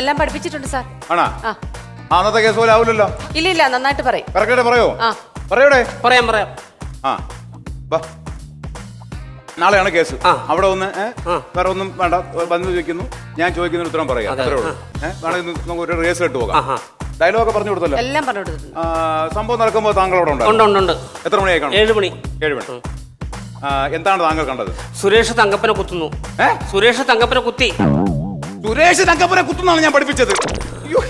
എല്ലാം പഠിപ്പിച്ചിട്ടുണ്ട് സാർ. ആണോ? ആ. അന്നത്തെ കേസ് പോലെ ആവില്ലല്ലോ ഇല്ല ഇല്ല നന്നായിട്ട് പറയും. കറക്റ്റായിട്ട് പറയോ? ആ. പറയൂടെ? പറയാം പറയാം. ആ. വാ നാളെയാണ് കേസ്. ആ. അവിടെ ഒന്ന്? വേറെ ഒന്നും വേണ്ട. വന്ന് ചോദിക്കുന്നു. ഞാൻ ചോദിക്കുന്ന ഉത്തരം പറയാം. അത്രയുള്ളൂ വേണമെങ്കിൽ നമുക്ക് ഒരു റേസ് ഇട്ട് പോകാം. ഡയലോഗ് ഒക്കെ പറഞ്ഞു കൊടുത്തല്ലോ. എല്ലാം പറഞ്ഞു കൊടുത്തിട്ടുണ്ട്. സംഭവം നടക്കുമ്പോൾ താങ്കൾ അവിടെ ഉണ്ട് ഉണ്ട് ഉണ്ട്. എത്ര മണിയായി കാണും? ഏഴ് മണി. ഏഴ് മണി. എന്താണ് താങ്കൾ കണ്ടത്? സുരേഷ് തങ്കപ്പനെ കുത്തുന്നു? സുരേഷ് തങ്കപ്പനെ കുത്തി. സുരേഷ് തങ്കപ്പനെ കുത്തുന്നാണ് ഞാൻ പഠിപ്പിച്ചത്. അയ്യോ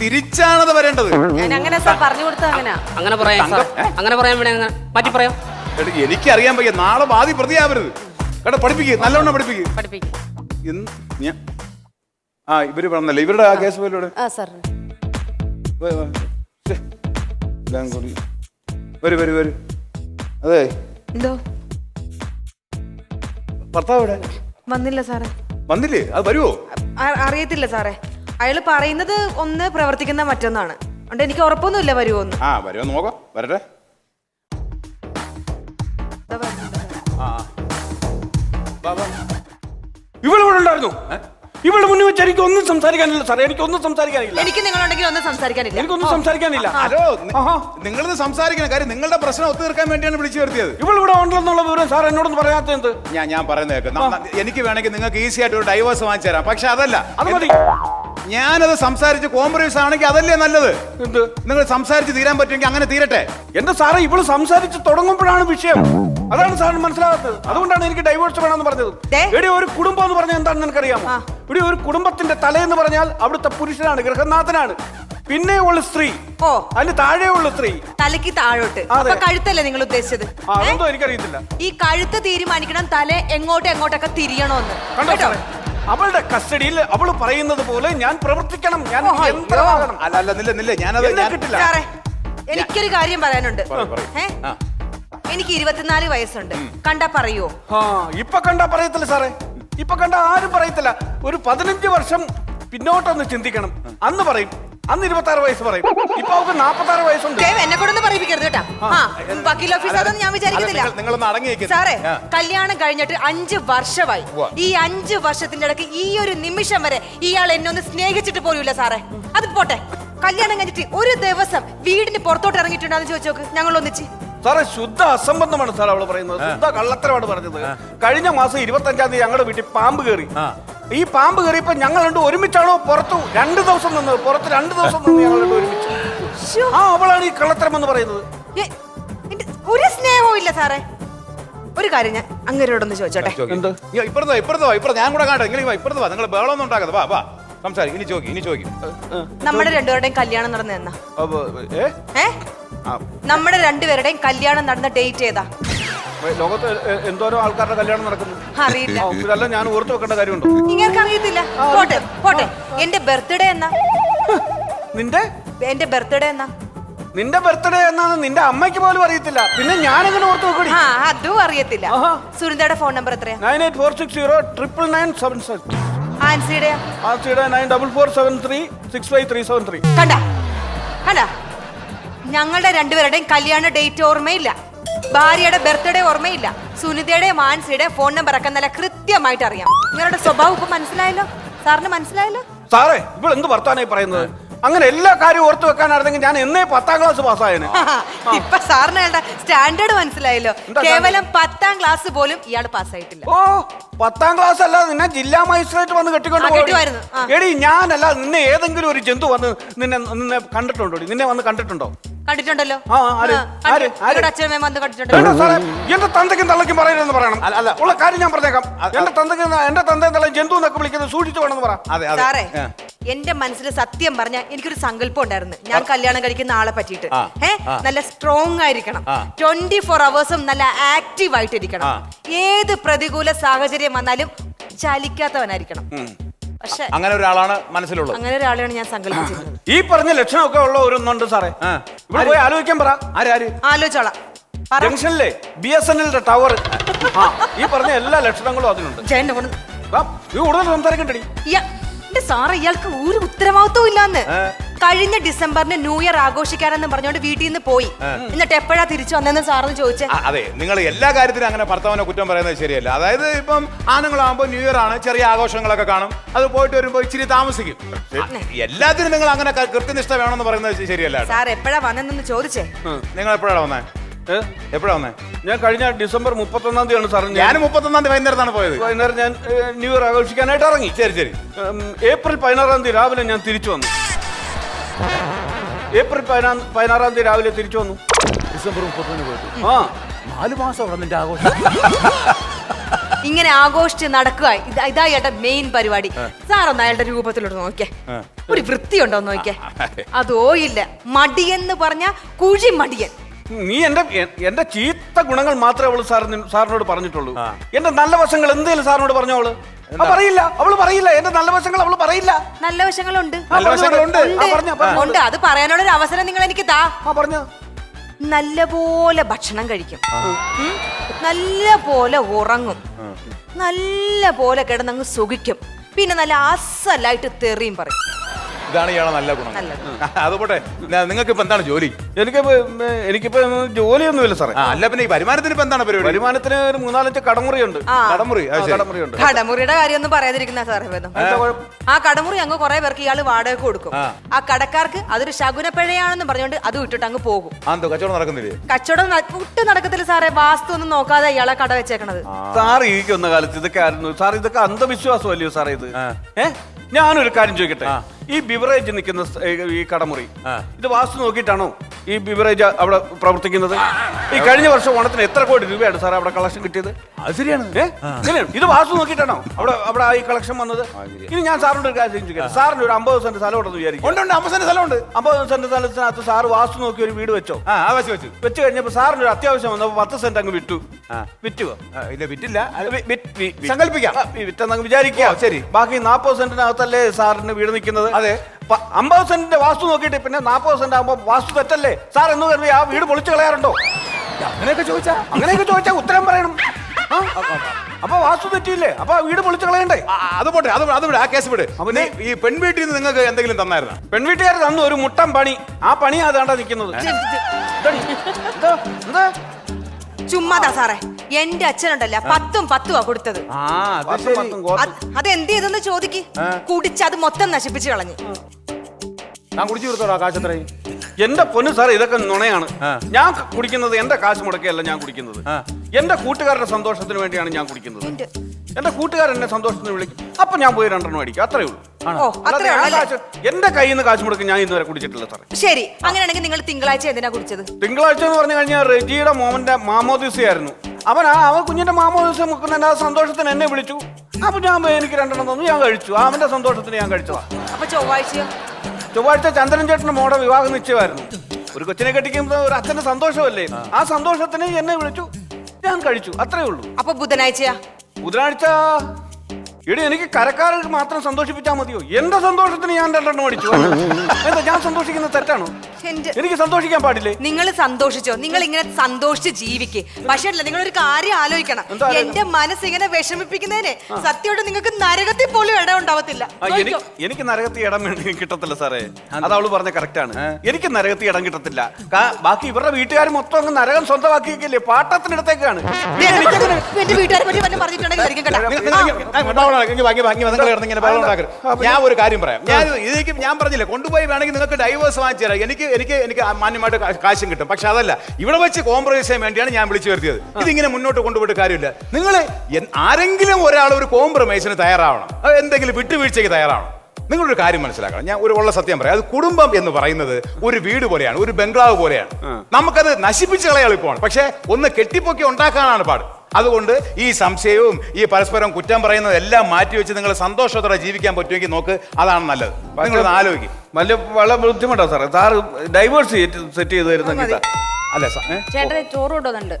തിരിച്ചാണത് വരേണ്ടത്. ഞാൻ അങ്ങനെ സാർ പറഞ്ഞു കൊടുത്തത് അങ്ങനെ. അങ്ങനെ പറയാം സാർ? അങ്ങനെ പറയാൻ വേണേ അങ്ങനെ മാറ്റി പറയാം. എടി, എനിക്കറിയാൻ വയ്യ. നാളെ വാതി പ്രതിയാവരുത്. കേട്ടോ പഠിപ്പിക്കുക നല്ലവണ്ണം പഠിപ്പിക്കുക പഠിപ്പിക്കും. എന്ന് ഞാൻ ആ ഇവർ പറഞ്ഞല്ലേ? ഇവരുടെ ആ കേസ് പോലും ഇവിടെ. ആ സാർ. വേ- വേ- ശ്ശെ. എല്ലാം കൂടി. വരൂ വരൂ വരൂ. അതെ. എന്തോ? ഭർത്താവ് ഇവിടെ വന്നില്ല സാറേ. വന്നില്ലേ? അത് വരുമോ അറിയത്തില്ല സാറേ. അയാൾ പറയുന്നത് ഒന്ന് പ്രവർത്തിക്കുന്ന മറ്റൊന്നാണ്. അതുകൊണ്ട് എനിക്ക് ഉറപ്പൊന്നുമില്ല വരുമോ ആ വരുമോ നോക്കാം. വരട്ടെ. ഇവളിവിടെ ഉണ്ടായിരുന്നു? ഇവളുടെ മുന്നിൽ വെച്ച് എനിക്ക് ഒന്നും സംസാരിക്കാനില്ല. സാറേ എനിക്ക് ഒന്നും സംസാരിക്കാനില്ല. എനിക്ക് നിങ്ങളുണ്ടെങ്കിൽ ഒന്നും സംസാരിക്കാനില്ല. എനിക്കൊന്നും സംസാരിക്കാനില്ല. ഹലോ ആഹാ. നിങ്ങളിത് സംസാരിക്കണം കാര്യം നിങ്ങളുടെ പ്രശ്നം ഒത്തുതീർക്കാൻ വേണ്ടിയാണ് വിളിച്ചു വരുത്തിയത്. ഇവിടെ ഉണ്ടെന്നുള്ള വിവരം സാർ എന്നോടൊന്നും പറയാത്ത എന്ത്? ഞാൻ ഞാൻ പറയുന്നത് കേൾക്ക്. ന- ന- എനിക്ക് വേണമെങ്കിൽ നിങ്ങൾക്ക് ഈസി ആയിട്ട് ഒരു ഡൈവേഴ്സ് വാങ്ങിച്ചു തരാം. പക്ഷെ അതല്ല. അത് മതി. ഞാനത് സംസാരിച്ച് കോംപ്രമൈസ് ആണെങ്കിൽ അതല്ലേ നല്ലത്? എന്ത്? നിങ്ങൾ സംസാരിച്ച് തീരാൻ പറ്റുമെങ്കിൽ അങ്ങനെ തീരട്ടെ. എന്റെ സാറേ ഇവൾ സംസാരിച്ച് തുടങ്ങുമ്പോഴാണ് വിഷയം. അതാണ് സാറിന് മനസ്സിലാകാത്തത്. അതുകൊണ്ടാണ് എനിക്ക് ഡൈവോഴ്സ് വേണമെന്ന് പറഞ്ഞത്. ദേ. ഇവിടെ ഒരു കുടുംബം എന്ന് പറഞ്ഞാൽ എന്താണെന്ന് എനിക്കറിയാം ഇവിടെ ഒരു കുടുംബത്തിന്റെ തലയെന്ന് പറഞ്ഞാൽ അവിടുത്തെ പുരുഷനാണ് ഗൃഹനാഥനാണ്. പിന്നെ ഉള്ള സ്ത്രീ. ഓ. അതിന് ഉള്ള സ്ത്രീ. തലയ്ക്ക് താഴോട്ട്. അതെ. അപ്പൊ കഴുത്തല്ലേ നിങ്ങൾ ഉദ്ദേശിച്ചത്? ആ, അതെന്തോ എനിക്കറിയത്തില്ല. ഈ കഴുത്ത് തീരുമാനിക്കണം തല എങ്ങോട്ടും എങ്ങോട്ടൊക്കെ തിരിയണോന്ന്. കണ്ടോ സാറേ? അവളുടെ കസ്റ്റഡിയിൽ അവൾ പറയുന്നത് പോലെ ഞാൻ പ്രവർത്തിക്കണം ഞാൻ യന്ത്രമാകണം. അല്ല അല്ല നില്ല നില്ല. ഞാനത് എന്നെ ഞാൻ- കിട്ടില്ല. സാറേ എനിക്കൊരു കാര്യം പറയാനുണ്ട്. പറയൂ, പറയൂ. ഏ? ആ. എനിക്ക് ഇരുപത്തിനാല് വയസ്സുണ്ട്. കണ്ട പറയോ ആ ഇപ്പൊ കണ്ടാ പറയത്തില്ല സാറേ. ഇപ്പൊ കണ്ട ആരും പറയത്തില്ല. ഒരു പതിനഞ്ച് വർഷം പിന്നോട്ടൊന്ന് ചിന്തിക്കണം. അന്ന് പറയും അന്ന് ഇരുപത്തി ആറ് വയസ്സ് പറയും. ഇപ്പൊ അവർക്ക് നാപ്പത്തി ആറ് വയസ്സുണ്ട്. ദേവ് എന്നെ കൊണ്ടൊന്നും പറയിപ്പിക്കരുത് കേട്ടാ. ആ വക്കീൽ ഓഫീസർ അതൊന്നും ഞാൻ വിചാരിക്കുന്നില്ല. നിങ്ങൾ- നിങ്ങളൊന്ന് അടങ്ങി സാറേ കല്യാണം കഴിഞ്ഞിട്ട് അഞ്ച് വർഷമായി. ഈ അഞ്ച് വർഷത്തിന്റെ ഇടയ്ക്ക് ഈ ഒരു നിമിഷം വരെ ഇയാൾ എന്നെ ഒന്ന് സ്നേഹിച്ചിട്ട് പോലുമില്ല സാറേ. അത് പോട്ടെ. കല്യാണം കഴിഞ്ഞിട്ട് ഒരു ദിവസം വീടിന് പുറത്തോട്ട് ഇറങ്ങിയിട്ടുണ്ടെന്ന് ചോദിച്ചു നോക്ക്. ഞങ്ങൾ ഒന്നിച്ച്. സാറേ ശുദ്ധ അസംബന്ധമാണ് സാർ അവൾ പറയുന്നത്. ശുദ്ധ കള്ളത്തരമാണ് പറഞ്ഞത്. കഴിഞ്ഞ മാസം ഇരുപത്തി അഞ്ചാം തീയതി ഞങ്ങളുടെ വീട്ടിൽ പാമ്പ് കയറി. ആ. ഈ പാമ്പ് കയറിയപ്പോ ഞങ്ങൾ രണ്ടും ഒരുമിച്ചാണോ പുറത്തു? രണ്ട് ദിവസം നിന്നത്. പുറത്ത് രണ്ട് ദിവസം നിന്ന് ഞങ്ങൾ രണ്ടും ഒരുമിച്ച്. ആ അവളാണ് ഈ കള്ളത്തരം എന്ന് പറയുന്നത്. ഏ, എന്റെ ഒരു സ്നേഹവും ഇല്ല സാറേ. ഒരു കാര്യം ഞാൻ അങ്ങേരോടൊന്ന് ചോദിച്ചോട്ടെ. എന്ത്? ഇയ്യോ, ഇപ്പുറത്തോ ഇപ്പുറത്തോ ഇപ്പുറത്ത് ഞാൻ കൂടെ കാണട്ടെ നിങ്ങൾ ഇപ്പുറത്ത് വാ. നിങ്ങൾ ബഹളമൊന്നും ഉണ്ടാക്കാതെ വാ വാ. സംസാരിക്കും ഇനി ചോദിക്കും ഇനി ചോദിക്കും. നമ്മുടെ രണ്ടുപേരുടെയും കല്യാണം നടന്ന എന്നാ അപ്പൊ, ഏ? ഏ? ആ, നമ്മുടെ രണ്ടുപേരുടെയും കല്യാണം നടന്ന ഡേറ്റ് ഏതാ? ലോകത്ത് എന്തോരോ ആൾക്കാരുടെ കല്യാണം നടക്കുന്നു. അറിയില്ല. ഇതെല്ലാം ഞാൻ ഓർത്ത് വെക്കേണ്ട കാര്യമുണ്ടോ? നിങ്ങൾക്ക് അറിയത്തില്ല. പോട്ടെ പോട്ടെ. എന്റെ ബർത്ത്ഡേ എന്നാ? നിന്റെ? എന്റെ ബർത്ത്ഡേ എന്നാ? നിന്റെ ബർത്ത്ഡേ എന്നാണ് നിന്റെ അമ്മയ്ക്ക് പോലും അറിയത്തില്ല. പിന്നെ ഞാൻ എങ്ങനെ ഓർത്ത് വെക്കടി? ആ അതും അറിയത്തില്ല. സുനിതയുടെ ഫോൺ നമ്പർ എത്രയാ? Nine eight four six zero triple nine seven six. ആൻസിയുടെ? ആൻസിയുടെ nine double four seven three six five three seven three. കണ്ട കണ്ട. ഞങ്ങളുടെ രണ്ടുപേരുടെയും കല്യാണ ഡേറ്റ് ഓർമ്മയില്ല. ഭാര്യയുടെ ബർത്ത്ഡേ ഓർമ്മയില്ല. സുനിതയുടെ മാൻസിയുടെ ഫോൺ നമ്പർ ഒക്കെ നല്ല കൃത്യമായിട്ട് അറിയാം. നിങ്ങളുടെ സ്വഭാവം ഇപ്പൊ മനസ്സിലായല്ലോ? സാറിന് മനസ്സിലായല്ലോ? സാറേ ഇപ്പോൾ എന്ത് വർത്താനായി പറയുന്നത്? അങ്ങനെ എല്ലാ കാര്യവും ഓർത്ത് വെക്കാനായിരുന്നെങ്കിൽ ഞാൻ എന്നേ പത്താം ക്ലാസ് പാസ്സായതിന് ഇപ്പൊ സാറിന് അയാളുടെ സ്റ്റാൻഡേർഡ് മനസ്സിലായല്ലോ. കേവലം പത്താം ക്ലാസ് പോലും ഇയാൾ പാസ്സായിട്ടില്ല ഓ പത്താം ക്ലാസ് അല്ല നിന്നെ ജില്ലാ മജിസ്ട്രേറ്റ് വന്ന് കെട്ടിക്കൊണ്ട്. എടി ഞാനല്ല നിന്നെ ഏതെങ്കിലും ഒരു ജന്തു വന്ന് നിന്നെ നിന്നെ കണ്ടിട്ടുണ്ടോ നിന്നെ വന്ന് കണ്ടിട്ടുണ്ടോ? കണ്ടിട്ടുണ്ടല്ലോ. എന്റെ തന്തയ്ക്കും തള്ളയ്ക്കും പറയരുതെന്ന് പറയണം. അല്ല, അല്ല. ഉള്ള കാര്യം ഞാൻ പറഞ്ഞേക്കാം. എന്റെ തന്തയ്ക്ക് എന്റെ തന്തയും തള്ളയും ജന്തു എന്നൊക്കെ വിളിക്കുന്നത് സൂക്ഷിച്ചു വേണമെന്ന് പറ. അതെ അതെ. എന്റെ മനസ്സിൽ സത്യം പറഞ്ഞ എനിക്കൊരു സങ്കല്പം ഉണ്ടായിരുന്നു. ഞാൻ കല്യാണം കഴിക്കുന്ന ആളെ പറ്റിയിട്ട്. ഏഹ് നല്ല സ്ട്രോങ് ആയിരിക്കണം. ട്വന്റി ഫോർ അവേഴ്സും നല്ല ആക്റ്റീവ് ആയിട്ടിരിക്കണം. ഏത് പ്രതികൂല സാഹചര്യം വന്നാലും ചലിക്കാത്തവനായിരിക്കണം. പക്ഷെ അങ്ങനെ ഒരാളാണ് മനസ്സിലുള്ളത്. അങ്ങനെ ഒരാളെയാണ് ഞാൻ സങ്കല്പിച്ചിരുന്നത് ഈ പറഞ്ഞ ലക്ഷണമൊക്കെ ഉള്ള ഒരുന്നുണ്ട് സാറേ. ഇവിടെ പോയി ആലോചിക്കാൻ പറ. ആരാര് ആലോചിച്ചോളാം. പറ. ജംഗ്ഷനിലെ ബി എസ് എൻ എല്ലിന്റെ ടവർ. ഈ പറഞ്ഞ എല്ലാ ലക്ഷണങ്ങളും അതിനുണ്ട് കൂടുതൽ സംസാരിക്കണ്ടടി. ഇയാ- എന്റെ സാറേ ഇയാൾക്ക് ഒരു ഉത്തരവാദിത്വം ഇല്ലാന്ന്. കഴിഞ്ഞ ഡിസംബറിന് ന്യൂ ഇയർ ആഘോഷിക്കാനെന്ന് പറഞ്ഞോണ്ട് വീട്ടിൽ നിന്ന് പോയി. എന്നിട്ട് എപ്പോഴാ തിരിച്ചു വന്നെന്ന് സാറിന് ചോദിച്ചേ. അതെ നിങ്ങൾ എല്ലാ കാര്യത്തിലും അങ്ങനെ ഭർത്താവിനെ കുറ്റം പറയുന്നത് ശരിയല്ല. അതായത് ഇപ്പം ആണുങ്ങളാകുമ്പോൾ ന്യൂ ഇയർ ആണ് ചെറിയ ആഘോഷങ്ങളൊക്കെ കാണും. അത് പോയിട്ട് വരുമ്പോൾ ഇച്ചിരി താമസിക്കും. എല്ലാത്തിനും നിങ്ങൾ അങ്ങനെ ക- കൃത്യനിഷ്ഠ വേണമെന്ന് പറയുന്നത് ശരിയല്ല കേട്ടോ. സാർ എപ്പോഴാ വന്നെന്ന് ചോദിച്ചേ. നിങ്ങൾ എപ്പോഴാണ് വന്നേ? എപ്പോഴാണ് വന്നേ ഞാൻ കഴിഞ്ഞ ഡിസംബർ മുപ്പത്തൊന്നാം തീയതിയാണ് സാർ ഞാൻ ഞാൻ മുപ്പത്തൊന്നാം തീയതി വൈകുന്നേരത്താണ് പോയത്. വൈകുന്നേരം ഞാൻ ന്യൂ ഇയർ ആഘോഷിക്കാനായിട്ട് ഇറങ്ങി. ശരി ശരി. ഏപ്രിൽ പതിനാറാം തീയതി രാവിലെ ഞാൻ തിരിച്ചു വന്നു. ഏപ്രിൽ പതിനാ പതിനാറാം തീയതി രാവിലെ തിരിച്ചു വന്നു. ഡിസംബർ മുപ്പത്തൊന്ന് പോയിട്ട് ആ. നാല് മാസം അവിടെ നിന്റെ ആഘോഷം. ഇങ്ങനെ ആഘോഷിച്ച് നടക്കുക ഇതാ മെയിൻ പരിപാടി. സാർ ഒന്ന് അയാളുടെ രൂപത്തിലോട്ട് നോക്കിയേ. ഒരു വൃത്തിയുണ്ടോ ഉണ്ടോ നോക്കിയേ. അതോ ഇല്ല മടിയെന്ന് പറഞ്ഞ കുഴി മടിയൻ നീ എന്റെ എന്റെ ചീത്ത ഗുണങ്ങൾ മാത്രമേ അവൾ സാറിന് സാറിനോട് പറഞ്ഞിട്ടുള്ളൂ. എന്റെ നല്ല വശങ്ങൾ എന്തേലും സാറിനോട് പറഞ്ഞോ അവൾ? ആ, പറയില്ല. അവൾ പറയില്ല. എന്റെ നല്ല വശങ്ങൾ അവൾ പറയില്ല. നല്ല വശങ്ങളുണ്ട്. ഉണ്ട്. അത് പറയാനുള്ള ഒരു അവസരം നിങ്ങൾ എനിക്ക് താ. ആ പറഞ്ഞ. നല്ലപോലെ ഭക്ഷണം കഴിക്കും. നല്ലപോലെ നല്ല പോലെ ഉറങ്ങും. നല്ല പോലെ കിടന്നങ്ങ് സുഖിക്കും. പിന്നെ നല്ല അസലായിട്ട് തെറിയും പറയും. ഇതാണ് ഇയാളെ നല്ല ഗുണം. അതുപോട്ടെ അത് പോട്ടെ. നിങ്ങൾക്ക് ഇപ്പൊ എന്താണ് ജോലി? എനിക്കിപ്പോ എനിക്കിപ്പോ ജോലിയൊന്നുമില്ല സാറേ. ആ അല്ല പിന്നെ ഈ വരുമാനത്തിന് ഇപ്പൊ എന്താണ് പരിപാടി? വരുമാനത്തിന് ഒരു മൂന്നാലഞ്ച് കടമുറിയുണ്ട്. ഉണ്ട് കടമുറി ആ, ശരി. കടമുറിയുണ്ട്. കടമുറിയുടെ കാര്യമൊന്നും പറയാതിരിക്കുന്ന സാറേ ഭേദം എന്താ കുഴപ്പം? ആ കടമുറി അങ്ങ് കുറെ പേർക്ക് ഇയാൾ വാടക കൊടുക്കും. ആ. ആ കടക്കാർക്ക് അതൊരു ശകുനപ്പിഴയാണെന്ന് പറഞ്ഞുകൊണ്ട് അത് വിട്ടിട്ട് അങ്ങ് പോകും. ആ എന്തോ കച്ചവടം നടക്കുന്നില്ലേ? കച്ചവടം ന- ഒട്ടും നടക്കത്തില്ല സാറേ. വാസ്തു ഒന്നും നോക്കാതെ ഇയാളെ കട വെച്ചേക്കണത് സാർ ഇരിക്കുന്ന കാലത്ത് ഇതൊക്കെ ആയിരുന്നു. സാർ ഇതൊക്കെ അന്ധവിശ്വാസമല്ലയോ സാറേ ഇത്? ആ. ഞാനൊരു കാര്യം ചോദിക്കട്ടെ? ഈ ബിവറേജ് നിൽക്കുന്ന സ്- ഈ കടമുറി ഇത് വാസ്തു നോക്കിയിട്ടാണോ? ഈ ബിവറേജ് അവിടെ പ്രവർത്തിക്കുന്നത്? ഈ കഴിഞ്ഞ വർഷം ഓണത്തിന് എത്ര കോടി രൂപയാണ് സാർ അവിടെ കളക്ഷൻ കിട്ടിയത്? അത് ശരിയാണ്. ഏ? ഇങ്ങനെയാണ്. ഇത് വാസ്തു നോക്കിയിട്ടാണോ? അവിടെ അവിടെ ഈ കളക്ഷൻ വന്നത്? ഇനി ഞാൻ സാറിന്റെ ഒരു കാര്യം ചോദിക്കാം സാറിന് ഒരു അമ്പത് സെന്റ് സ്ഥലം ഉണ്ടെന്ന് വിചാരിക്കും ഉണ്ട് ഉണ്ട്. അമ്പത് സെന്റ് സ്ഥലമുണ്ട്. അമ്പത് സെന്റ് സ്ഥലത്തിനകത്ത് സാർ വാസ്തു നോക്കി ഒരു വീട് വെച്ചോ? ആ ആ വെച്ച് വെച്ചു. വെച്ച് കഴിഞ്ഞപ്പോ സാറിന് ഒരു അത്യാവശ്യം വന്നപ്പോ പത്ത് സെന്റ് അങ്ങ് വിറ്റു ആ. വിറ്റുവോ? ആ, ഇല്ല വിറ്റില്ല. അത് വി- വി- വി- വി- സങ്കല്പിക്കാം. ആ, വി- വിറ്റെന്നങ്ങ് വിചാരിക്കുക. ഓ, ശരി. ബാക്കി നാപ്പത് സെന്റിനകത്തല്ലേ സാറിന് വീട് നിൽക്കുന്നത്? അതെ. അമ്പത് സെന്റിന്റെ വാസ്തു നോക്കിയിട്ട് പിന്നെ നാൽപ്പത് സെന്റ് ആകുമ്പോ വാസ്തു തെറ്റല്ലേ? സാർ എന്ന് കരുതി ആ വീട് പൊളിച്ചു കളയാറുണ്ടോ? അങ്ങനെയൊക്കെ ചോദിച്ചാ. അങ്ങനെയൊക്കെ ചോദിച്ചാ ഉത്തരം പറയണം? അപ്പൊ വാസ്തു തെറ്റിയില്ലേ? അപ്പൊ ആ വീട് പൊളിച്ചു കളയണ്ടേ? അത് പോട്ടെ അത് അത് വിട് ആ കേസ് വിട്. അപ്പൊ ഈ പെൺവീട്ടിൽ നിന്ന് നിങ്ങൾക്ക് എന്തെങ്കിലും തന്നായിരുന്നു? പെൺവീട്ടുകാർ തന്നു ഒരു മുട്ടം പണി. ആ പണി അതാണ്ടാ നിൽക്കുന്നത്? ചുമ്മാതാ സാറേ. എന്റെ അച്ഛനുണ്ടല്ല പത്തും പത്തുവാ കൊടുത്തത്. ആ അത് പത്തും ശരി. പത്തും കോത്തും. അത് അത് എന്ത് ചെയ്തെന്ന് ചോദിക്ക്. കുടിച്ച് അത് മൊത്തം നശിപ്പിച്ചു കളഞ്ഞു. ഞാൻ കുടിച്ചു കൊടുത്തോടാ കാശത്രയും എന്റെ പൊന്നു സാർ ഇതൊക്കെ നുണയാണ്. ആ. ഞാൻ കുടിക്കുന്നത് എന്റെ കാശ് മുടക്കിയല്ല ഞാൻ കുടിക്കുന്നത്. ആ. എന്റെ കൂട്ടുകാരുടെ സന്തോഷത്തിന് വേണ്ടിയാണ് ഞാൻ കുടിക്കുന്നത്. എന്റെ കൂട്ടുകാരൻ എന്നെ സന്തോഷത്തിന് വിളിക്കും. അപ്പൊ ഞാൻ പോയി രണ്ടെണ്ണം അടിക്കും. അത്രേ ഉള്ളൂ. ഓ അത്രേ ഉള്ളൂ എന്റെ കയ്യിൽ നിന്ന് കാശ് മുടക്കി ഞാൻ ഇന്നുവരെ കുടിച്ചിട്ടില്ല സാറേ. ശരി അങ്ങനെയാണെങ്കിൽ നിങ്ങൾ തിങ്കളാഴ്ച എന്തിനാ കുടിച്ചത്? തിങ്കളാഴ്ച എന്ന് പറഞ്ഞു കഴിഞ്ഞാൽ റെജിയുടെ മോമന്റെ മാമോദിസയായിരുന്നു അവൻ ആ അവൻ കുഞ്ഞിന്റെ മാമോദിസ മുക്കുന്ന ആ സന്തോഷത്തിന് എന്നെ വിളിച്ചു. അപ്പൊ ഞാൻ പോയി എനിക്ക് രണ്ടെണ്ണം തന്നു ഞാൻ കഴിച്ചു. അവന്റെ സന്തോഷത്തിന് ഞാൻ കഴിച്ചതാ. അപ്പൊ ചൊവ്വാഴ്ചയോ? ചൊവ്വാഴ്ച ചന്ദ്രൻ ചേട്ടന്റെ മോടെ വിവാഹ നിശ്ചയമായിരുന്നു. ഒരു കൊച്ചിനെ കെട്ടിക്കുമ്പോൾ ഒരു അച്ഛന്റെ സന്തോഷമല്ലേ? ആ സന്തോഷത്തിന് എന്നെ വിളിച്ചു. ഞാൻ കഴിച്ചു. അത്രേ ഉള്ളൂ. അപ്പൊ ബുധനാഴ്ചയാ? ബുധനാഴ്ച? എടി എനിക്ക് കരക്കാർക്ക് മാത്രം സന്തോഷിപ്പിച്ചാൽ മതിയോ? എന്റെ സന്തോഷത്തിന് ഞാൻ രണ്ടെണ്ണം അടിച്ചു. എന്താ ഞാൻ സന്തോഷിക്കുന്നത് തെറ്റാണോ? എനിക്ക് സന്തോഷിക്കാൻ പാടില്ലേ? നിങ്ങൾ സന്തോഷിച്ചോ. നിങ്ങൾ ഇങ്ങനെ സന്തോഷിച്ച് ജീവിക്ക്. പക്ഷേ നിങ്ങൾ ഒരു കാര്യം ആലോചിക്കണം. എന്റെ മനസ്സ് ഇങ്ങനെ വിഷമിപ്പിക്കുന്നതിന് സത്യമായിട്ട് നിങ്ങൾക്ക് നരകത്തിൽ പോലും ഇടം ഉണ്ടാവത്തില്ല. എനിക്ക് നരകത്തിൽ നരകത്തി ഇടം വേണ്ടി കിട്ടത്തില്ല സാറേ. അത്. അവൾ പറഞ്ഞ കറക്റ്റ് ആണ്. എനിക്ക് നരകത്തിൽ ഇടം കിട്ടത്തില്ല. ബാക്കി ഇവരുടെ വീട്ടുകാർ മൊത്തം അങ്ങ് നരകം സ്വന്തമാക്കിയില്ലേ പാട്ടത്തിനടുത്തേക്കാണ്. എന്റെ വീട്ടുകാരെ പറ്റി പറഞ്ഞിട്ടുണ്ടെങ്കിൽ. ഞാൻ ഒരു കാര്യം പറയാം. ഞാൻ ഇതിലേക്ക് ഞാൻ പറഞ്ഞില്ല കൊണ്ടുപോയി വേണമെങ്കിൽ നിങ്ങൾക്ക് ഡൈവേഴ്സ് വാങ്ങിച്ചു തരാം. എനിക്ക് എനിക്ക് എനിക്ക് മാന്യമായിട്ട് കാശും കിട്ടും. പക്ഷെ അതല്ല ഇവിടെ വെച്ച് കോംപ്രമൈസ് ചെയ്യാൻ വേണ്ടിയാണ് ഞാൻ വിളിച്ചു വരുത്തിയത്. ഇതിങ്ങനെ മുന്നോട്ട് കൊണ്ടുപോയിട്ട് കാര്യമില്ല. നിങ്ങൾ ആരെങ്കിലും ഒരാൾ ഒരു കോംപ്രമൈസിന് തയ്യാറാവണം. അത് എന്തെങ്കിലും വിട്ടുവീഴ്ചയ്ക്ക് തയ്യാറാവണം. നിങ്ങളൊരു കാര്യം മനസ്സിലാക്കണം. ഞാൻ ഒരു ഉള്ള സത്യം പറയാം. അത് കുടുംബം എന്ന് പറയുന്നത് ഒരു വീട് പോലെയാണ് ഒരു ബംഗ്ലാവ് പോലെയാണ്. നമുക്കത് നശിപ്പിച്ച് കളയാൾ പക്ഷെ ഒന്ന് കെട്ടിപ്പൊക്കി ഉണ്ടാക്കാനാണ് പാട്. അതുകൊണ്ട് ഈ സംശയവും ഈ പരസ്പരം കുറ്റം പറയുന്നതും എല്ലാം മാറ്റി വെച്ച് നിങ്ങൾ സന്തോഷത്തോടെ ജീവിക്കാൻ പറ്റുമെങ്കിൽ നോക്ക് അതാണ് നല്ലത്. നിങ്ങളൊന്ന് ആലോചിക്കും. വലിയ വളരെ ബുദ്ധിമുട്ടാണ് സാറേ? സാറ് ഡൈവേഴ്സ് സെറ്റ് ചെയ്ത് തരുന്നെങ്കിൽ അല്ല ചോറ് കൊണ്ടുവന്നുണ്ട്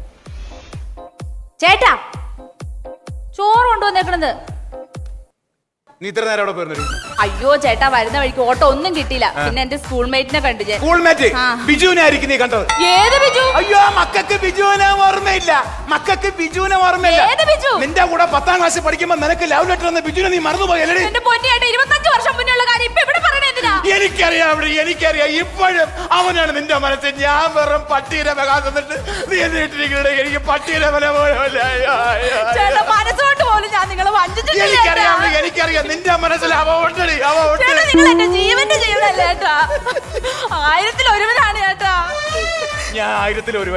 ചേട്ടാ ചോറ് കൊണ്ടുവന്നേക്കണത്. നീ ഇത്ര നേരം അവിടെ പോയിരുന്നു അയ്യോ ചേട്ടാ വരുന്ന വഴിക്ക് ഓട്ടോ ഒന്നും കിട്ടിയില്ല. പിന്നെ എന്റെ സ്കൂൾമേറ്റിനെ കണ്ടു ഞാൻ. സ്കൂൾമേറ്റ് ആ. ബിജുവിനെ ആയിരിക്കും നീ കണ്ടത്. ഏത് ബിജു? അയ്യോ മക്കൾക്ക് ബിജുവിനെ ഓർമ്മയില്ല. മക്കൾക്ക് ബിജുവിനെ ഓർമ്മയില്ല. ഏത് ബിജു? നിന്റെ കൂടെ പത്താം ക്ലാസ്സിൽ പഠിക്കുമ്പോ നിനക്ക് ലവ് ലെറ്റർ എന്ന ബിജുവിനെ നീ മറന്നുപോയല്ലേ എന്റെ പൊന്നിയായിട്ട് ഇരുപത്തഞ്ച് വർഷം മുന്നേ ഉള്ള കാര്യം ഇപ്പൊ ഇവിടെ എനിക്കറിയാം അവിടെ എനിക്കറിയാം. ഇപ്പോഴും അവനാണ് നിന്റെ മനസ്സിൽ. ഞാൻ വെറും പട്ടിയുടെ മകാൻ തന്നിട്ട് നീ എന്നിട്ടിരിക്കണേ എനിക്ക് പട്ടിയുടെ വില മനസ്സുകൊണ്ട് പോലും ഞാൻ നിങ്ങളെ എനിക്കറിയാം അവിടെ എനിക്കറിയാം നിന്റെ മനസ്സിൽ അവ ഉണ്ടടി അവ ഉണ്ടടി നിങ്ങൾ എന്റെ ജീവന്റെ ജീവനല്ലേട്ടാ ആയിരത്തിൽ ഒരുവനാണ് ചേട്ടാ ഞാൻ ആയിരത്തിൽ ഒരു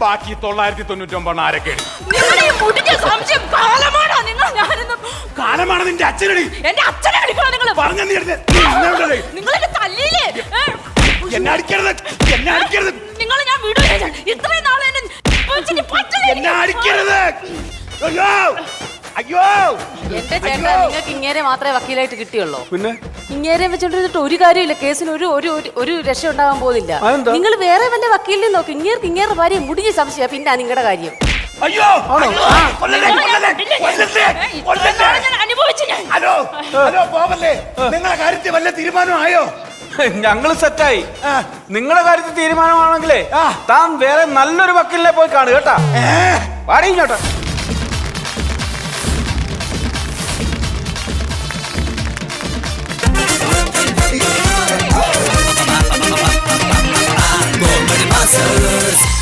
ബാക്കി തൊള്ളായിരത്തി തൊണ്ണൂറ്റി ഒമ്പത് ആരൊക്കെ നിങ്ങളുടെ ഈ മുടിഞ്ഞ സംശയം കാലമാണോ നിങ്ങൾ? ഞാനൊന്ന് കാലമാണ് നിന്റെ അച്ഛനടി? എന്റെ അച്ഛനെ വിളിക്കണം നിങ്ങൾ പറഞ്ഞു നീ എടുത്ത്. നീ എന്നെ വിടല്ലേ? നിങ്ങൾ എന്നെ തല്ലിയില്ലേ? ഏ? എന്നെ അടിക്കരുത്. എന്നെ അടിക്കരുത്. നിങ്ങൾ ഞാൻ വിടൂല ഇത്രയും നാളെ എന്നെ വെച്ചിട്ട് പറ്റില്ല എന്നെ എനിക്ക്. അടിക്കരുത് അയ്യോ അയ്യോ! എന്റെ ചേട്ടാ നിങ്ങൾക്ക് ഇങ്ങേരെ മാത്രമേ വക്കീലായിട്ട് കിട്ടിയുള്ളൂ. പിന്നെ? ഇങ്ങേരെ വെച്ചോണ്ടിരുന്നിട്ട് ഒരു കാര്യമില്ല കേസിന് ഒരു ഒരു ഒരു- ഒരു രക്ഷ ഉണ്ടാകാൻ പോകുന്നില്ല അതെന്താ? നിങ്ങൾ വേറെ വല്ല വക്കീലിനെ നോക്കി. ഇങ്ങേർക്ക് ഇങ്ങേറെ ഭാര്യ മുടിഞ്ഞ സംശയ പിന്നെ നിങ്ങളുടെ കാര്യം. അയ്യോ! അയ്യോ, കൊല്ലല്ലേ, കൊല്ലല്ലേ, കൊല്ലല്ലേ, ഇത്രയും കൊല്ലല്ലേ. ഞാൻ അനുഭവിച്ചു ഞാൻ. ഹലോ? ഹലോ പോവല്ലേ? നിങ്ങളെ കാര്യത്തിൽ വല്ല തീരുമാനമായോ? ഞങ്ങൾ സെറ്റായി. നിങ്ങളുടെ കാര്യത്തിൽ തീരുമാനമാണെങ്കിലേ താൻ വേറെ നല്ലൊരു വക്കീലിനെ പോയി കാണുക കേട്ടാ. പാടിഞ്ഞോട്ടെ Hustlers